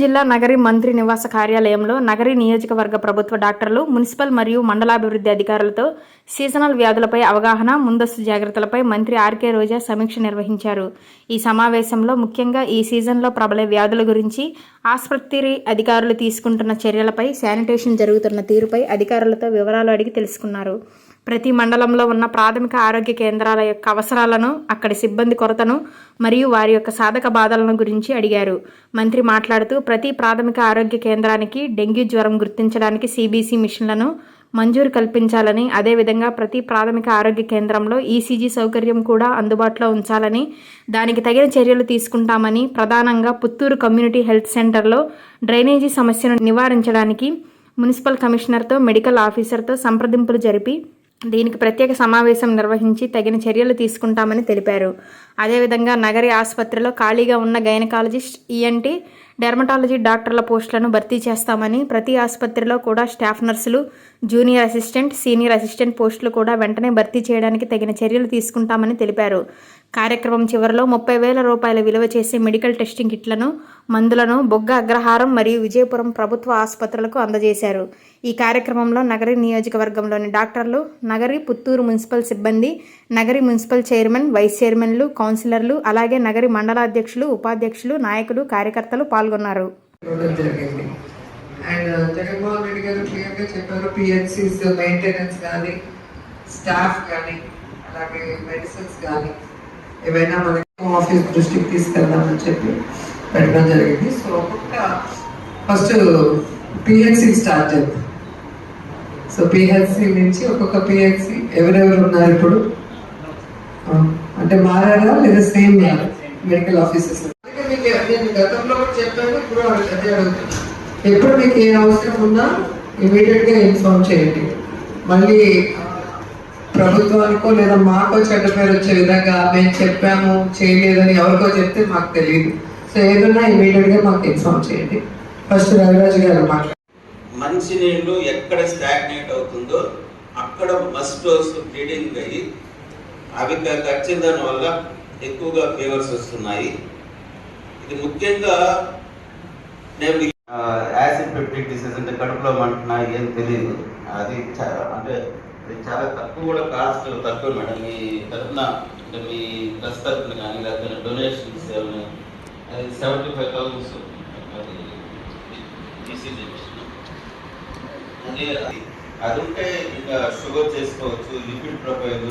జిల్లా నగరి మంత్రి నివాస కార్యాలయంలో నగరి నియోజకవర్గ ప్రభుత్వ డాక్టర్లు మున్సిపల్ మరియు మండలాభివృద్ధి అధికారులతో సీజనల్ వ్యాధులపై అవగాహన ముందస్తు జాగ్రత్తలపై మంత్రి ఆర్కే రోజా సమీక్ష నిర్వహించారు. ఈ సమావేశంలో ముఖ్యంగా ఈ సీజన్లో ప్రబలే వ్యాధుల గురించి ఆసుపత్రి అధికారులు తీసుకుంటున్న చర్యలపై శానిటేషన్ జరుగుతున్న తీరుపై అధికారులతో వివరాలు అడిగి తెలుసుకున్నారు. ప్రతి మండలంలో ఉన్న ప్రాథమిక ఆరోగ్య కేంద్రాల యొక్క అవసరాలను అక్కడి సిబ్బంది కొరతను మరియు వారి యొక్క సాధక బాధలను గురించి అడిగారు. మంత్రి మాట్లాడుతూ ప్రతి ప్రాథమిక ఆరోగ్య కేంద్రానికి డెంగ్యూ జ్వరం గుర్తించడానికి సిబిసి మిషన్లను మంజూరు కల్పించాలని అదేవిధంగా ప్రతి ప్రాథమిక ఆరోగ్య కేంద్రంలో ఈసీజీ సౌకర్యం కూడా అందుబాటులో ఉంచాలని దానికి తగిన చర్యలు తీసుకుంటామని ప్రధానంగా పుత్తూరు కమ్యూనిటీ హెల్త్ సెంటర్లో డ్రైనేజీ సమస్యను నివారించడానికి మున్సిపల్ కమిషనర్తో మెడికల్ ఆఫీసర్తో సంప్రదింపులు జరిపి దీనికి ప్రత్యేక సమావేశం నిర్వహించి తగిన చర్యలు తీసుకుంటామని తెలిపారు. అదేవిధంగా నగరి ఆసుపత్రిలో ఖాళీగా ఉన్న గైనకాలజిస్ట్ ఈఎన్టీ డెర్మటాలజీ డాక్టర్ల పోస్టులను భర్తీ చేస్తామని ప్రతి ఆసుపత్రిలో కూడా స్టాఫ్ నర్సులు జూనియర్ అసిస్టెంట్ సీనియర్ అసిస్టెంట్ పోస్టులు కూడా వెంటనే భర్తీ చేయడానికి తగిన చర్యలు తీసుకుంటామని తెలిపారు. కార్యక్రమం చివరిలో ముప్పై వేల రూపాయల విలువ చేసే మెడికల్ టెస్టింగ్ కిట్లను మందులను బొగ్గ అగ్రహారం మరియు విజయపురం ప్రభుత్వ ఆసుపత్రులకు అందజేశారు. ఈ కార్యక్రమంలో నగరి నియోజకవర్గంలోని డాక్టర్లు నగరి పుత్తూరు మున్సిపల్ సిబ్బంది నగరి మున్సిపల్ చైర్మన్ వైస్ చైర్మన్లు కౌన్సిలర్లు అలాగే నగరి మండలాధ్యక్షులు ఉపాధ్యక్షులు నాయకులు కార్యకర్తలు పాల్గొన్నారు. జగన్మోహన్ రెడ్డి గారు క్లియర్గా చెప్పారు పిహెచ్సిస్ మెయింటెనెన్స్ కానీ స్టాఫ్ కానీ అలాగే మెడిసిన్స్ కానీ ఏవైనా మనకి ఆఫీస్ దృష్టికి తీసుకెళ్దామని చెప్పి పెట్టడం జరిగింది. సో ఒక్కొక్క ఫస్ట్ పిహెచ్సి స్టార్ట్ చేద్దాం. సో పిహెచ్సి నుంచి ఒక్కొక్క పిహెచ్సి ఎవరెవరు ఉన్నారు ఇప్పుడు? అంటే మారారా లేదా సేమ్ మెడికల్ ఆఫీసెస్ మీకు నేను గతంలో కూడా చెప్పాను ఇప్పుడు అదే అడుగుతున్నాను. ఎప్పుడు మీకు ఏ అవసరం ఉన్నా ఇమీడియట్గా ఇన్ఫామ్ ఇన్ఫార్మ్ చేయండి. మళ్ళీ ప్రభుత్వానికో లేదా మాకో చెడ్డ పేరు వచ్చే విధంగా మేము చెప్పాము చేయలేదని ఎవరికో చెప్తే మాకు తెలియదు. సో ఏదన్నా ఇమీడియట్గా మాకు ఇన్ఫార్మ్ చేయండి. ఫస్ట్ రవిరాజు గారు మాట్లాడారు మంచినీళ్ళు ఎక్కడ స్టాగ్నేట్ అవుతుందో అక్కడ మస్టోస్ బ్లీడింగ్ అయ్యి అవి క- దాని వల్ల ఎక్కువగా ఫీవర్స్ వస్తున్నాయి. ఇది ముఖ్యంగా నేను యాసిడ్ పెప్టిక్ డిసీజ్ అంటే కడుపులో మంటున్నా ఏం తెలియదు అది అంటే ఇది చాలా తక్కువ కూడా కాస్ట్ తక్కువ మేడం. మీ తరఫున అంటే మీ ట్రస్ట్ తరఫున కానీ లేకపోతే డొనేషన్స్ ఏమైనా అది సెవెంటీ ఫైవ్ థౌసండ్స్ అది ఈసీజీ అది అది ఉంటే ఇంకా షుగర్ చేసుకోవచ్చు లిక్విడ్ ప్రొఫైల్